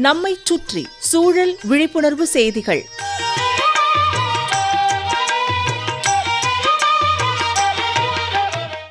நம்மை சுற்றி சூழல் விழிப்புணர்வு செய்திகள்.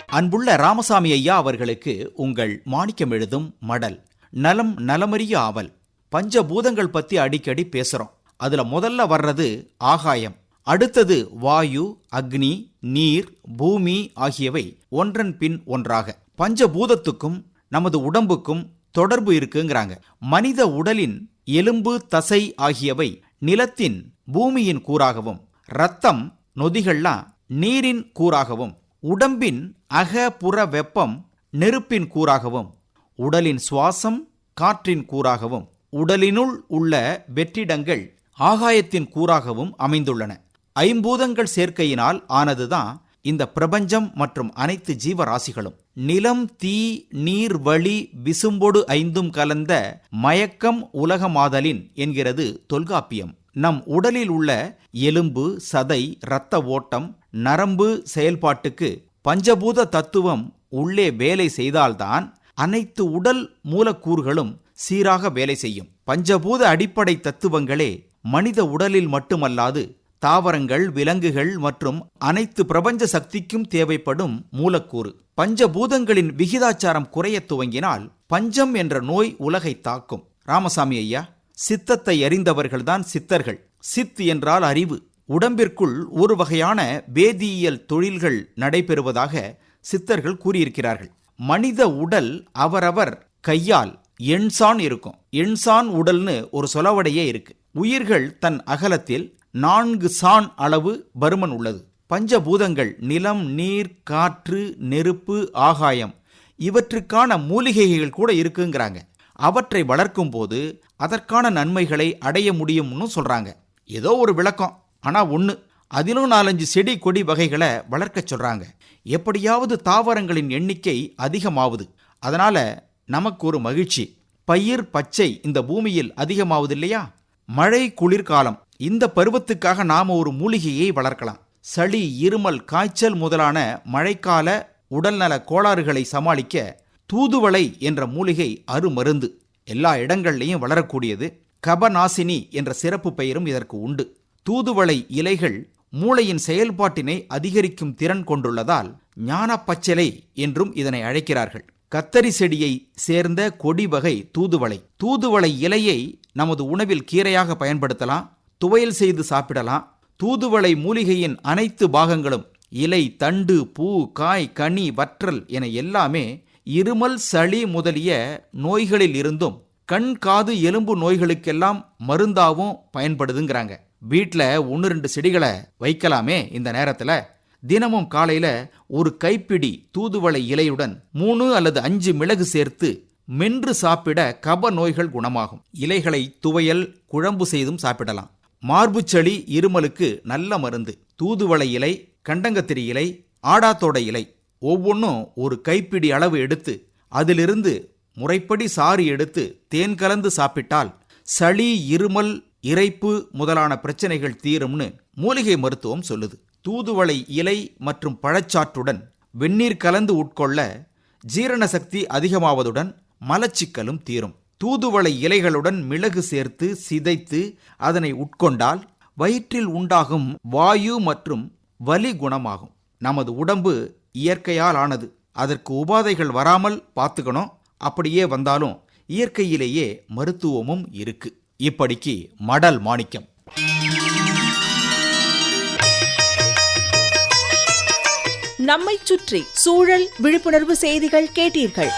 அன்புள்ள ராமசாமி ஐயா அவர்களுக்கு உங்கள் மாணிக்கம் எழுதும் மடல் நலம் நலமறிய ஆவல் பஞ்சபூதங்கள் பத்தி அடிக்கடி பேசுறோம். அதுல முதல்ல வர்றது ஆகாயம் அடுத்தது வாயு அக்னி நீர் பூமி ஆகியவை ஒன்றன் பின் ஒன்றாக. பஞ்சபூதத்துக்கும் நமது உடம்புக்கும் தொடர்பு இருக்குங்கிறாங்க. மனித உடலின் எலும்பு தசை ஆகியவை நிலத்தின் பூமியின் கூறாகவும் ரத்தம் நொதிகள்லாம் நீரின் கூறாகவும் உடம்பின் அக புற வெப்பம் நெருப்பின் கூறாகவும் உடலின் சுவாசம் காற்றின் கூறாகவும் உடலினுள் உள்ள வெற்றிடங்கள் ஆகாயத்தின் கூறாகவும் அமைந்துள்ளன. ஐம்பூதங்கள் சேர்க்கையினால் ஆனதுதான் இந்த பிரபஞ்சம் மற்றும் அனைத்து ஜீவராசிகளும் நிலம் தீ நீர் வழி விசும்பொடு ஐந்தும் கலந்த மயக்கம் உலகமாதலின் என்கிறது தொல்காப்பியம். நம் உடலில் உள்ள எலும்பு சதை இரத்த ஓட்டம் நரம்பு செயல்பாட்டுக்கு பஞ்சபூத தத்துவம் உள்ளே வேலை செய்தால்தான் அனைத்து உடல் மூலக்கூறுகளும் சீராக வேலை செய்யும். பஞ்சபூத அடிப்படை தத்துவங்களே மனித உடலில் மட்டுமல்லாது தாவரங்கள் விலங்குகள் மற்றும் அனைத்து பிரபஞ்ச சக்திக்கும் தேவைப்படும் மூலக்கூறு. பஞ்சபூதங்களின் விகிதாச்சாரம் குறைய துவங்கினால் பஞ்சம் என்ற நோய் உலகை தாக்கும். ராமசாமி ஐயா சித்தத்தை அறிந்தவர்கள்தான் சித்தர்கள். சித் என்றால் அறிவு. உடம்பிற்குள் ஒரு வகையான வேதியியல் தொழில்கள் நடைபெறுவதாக சித்தர்கள் கூறியிருக்கிறார்கள். மனித உடல் அவரவர் கையால் எண்சான் இருக்கும். எண்சான் உடல்னு ஒரு சொலவடையே இருக்கு. உயிர்கள் தன் அகலத்தில் நான்கு சான் அளவு பருமன் உள்ளது. பஞ்சபூதங்கள் நிலம் நீர் காற்று நெருப்பு ஆகாயம் இவற்றுக்கான மூலிகைகள் கூட இருக்குங்கிறாங்க. அவற்றை வளர்க்கும் போது அதற்கான நன்மைகளை அடைய முடியும்னு சொல்றாங்க. ஏதோ ஒரு விளக்கம் ஆனா ஒன்று அதிலும் நாலஞ்சு செடி கொடி வகைகளை வளர்க்க சொல்றாங்க. எப்படியாவது தாவரங்களின் எண்ணிக்கை அதிகமாகுது அதனால நமக்கு ஒரு மகிழ்ச்சி. பயிர் பச்சை இந்த பூமியில் அதிகமாவது இல்லையா மழை குளிர்காலம். இந்த பருவத்துக்காக நாம ஒரு மூலிகையை வளர்க்கலாம். சளி இருமல் காய்ச்சல் முதலான மழைக்கால உடல்நல கோளாறுகளை சமாளிக்க தூதுவளை என்ற மூலிகை அருமருந்து. எல்லா இடங்கள்லையும் வளரக்கூடியது. கபநாசினி என்ற சிறப்பு பெயரும் இதற்கு உண்டு. தூதுவளை இலைகள் மூளையின் செயல்பாட்டினை அதிகரிக்கும் திறன் கொண்டுள்ளதால் ஞானப்பச்சிலை என்றும் இதனை அழைக்கிறார்கள். கத்தரி செடியை சேர்ந்த கொடி வகை தூதுவளை. தூதுவளை இலையை நமது உணவில் கீரையாக பயன்படுத்தலாம். துவையல் செய்து சாப்பிடலாம். தூதுவளை மூலிகையின் அனைத்து பாகங்களும் இலை தண்டு பூ காய் கனி வற்றல் என எல்லாமே இருமல் சளி முதலிய நோய்களில் இருந்தும் கண் காது எலும்பு நோய்களுக்கெல்லாம் மருந்தாவும் பயன்படுதுங்கிறாங்க. வீட்டில் ஒன்று ரெண்டு செடிகளை வைக்கலாமே இந்த நேரத்தில். தினமும் காலையில் ஒரு கைப்பிடி தூதுவளை இலையுடன் மூணு அல்லது அஞ்சு மிளகு சேர்த்து மென்று சாப்பிட கப நோய்கள் குணமாகும். இலைகளை துவையல் குழம்பு செய்தும் சாப்பிடலாம். மார்புச்சளி இருமலுக்கு நல்ல மருந்து. தூதுவளை இலை கண்டங்கத்திரி இலை ஆடாத்தோட இலை ஒவ்வொன்றும் ஒரு கைப்பிடி அளவு எடுத்து அதிலிருந்து முறைப்படி சாறு எடுத்து தேன் கலந்து சாப்பிட்டால் சளி இருமல் இறைப்பு முதலான பிரச்சனைகள் தீரும்னு மூலிகை மருத்துவம் சொல்லுது. தூதுவளை இலை மற்றும் பழச்சாற்றுடன் வெந்நீர் கலந்து உட்கொள்ள ஜீரண சக்தி அதிகமாவதுடன் மலச்சிக்கலும் தீரும். தூதுவளை இலைகளுடன் மிளகு சேர்த்து சிதைத்து அதனை உட்கொண்டால் வயிற்றில் உண்டாகும் வாயு மற்றும் வலி குணமாகும். நமது உடம்பு இயற்கையால் ஆனது. அதற்கு உபாதைகள் வராமல் பார்த்துக்கணும் அப்படியே வந்தாலும் இயற்கையிலேயே மருத்துவமும் இருக்கு. இப்படிக்கு மடல் மாணிக்கம். நம்மை சுற்றி சூழல் விழிப்புணர்வு செய்திகள் கேட்டீர்கள்.